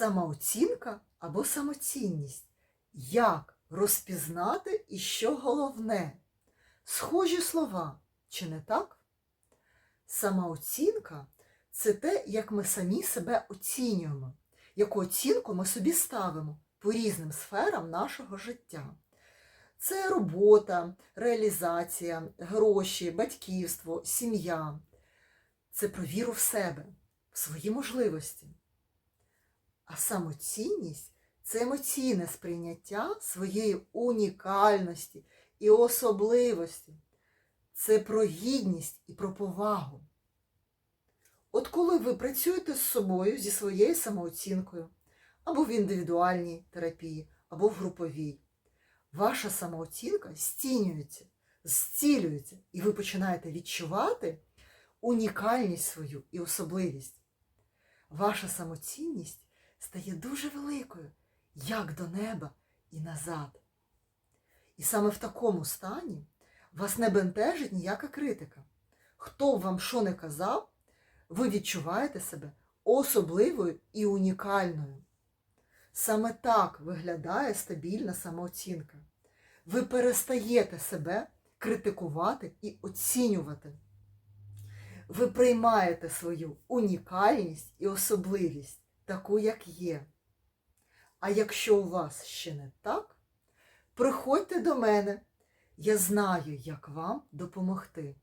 самооцінка або самоцінність. Як розпізнати і що головне? Схожі слова, чи не так? Самооцінка це те, як ми самі себе оцінюємо, яку оцінку ми собі ставимо по різним сферам нашого життя. Це робота, реалізація, гроші, батьківство, сім'я. Це про віру в себе, в свої можливості. А самоцінність це емоційне сприйняття своєї унікальності і особливості. Це про гідність і про повагу. От коли ви працюєте з собою, зі своєю самооцінкою, або в індивідуальній терапії, або в груповій, ваша самооцінка стінюється, зцілюється, і ви починаєте відчувати унікальність свою і особливість. Ваша самоцінність стає дуже великою, як до неба і назад. І саме в такому стані вас не бентежить ніяка критика. Хто б вам що не казав, ви відчуваєте себе особливою і унікальною. Саме так виглядає стабільна самооцінка. Ви перестаєте себе критикувати і оцінювати. Ви приймаєте свою унікальність і особливість, таку, як є. А якщо у вас ще не так, приходьте до мене. Я знаю, як вам допомогти.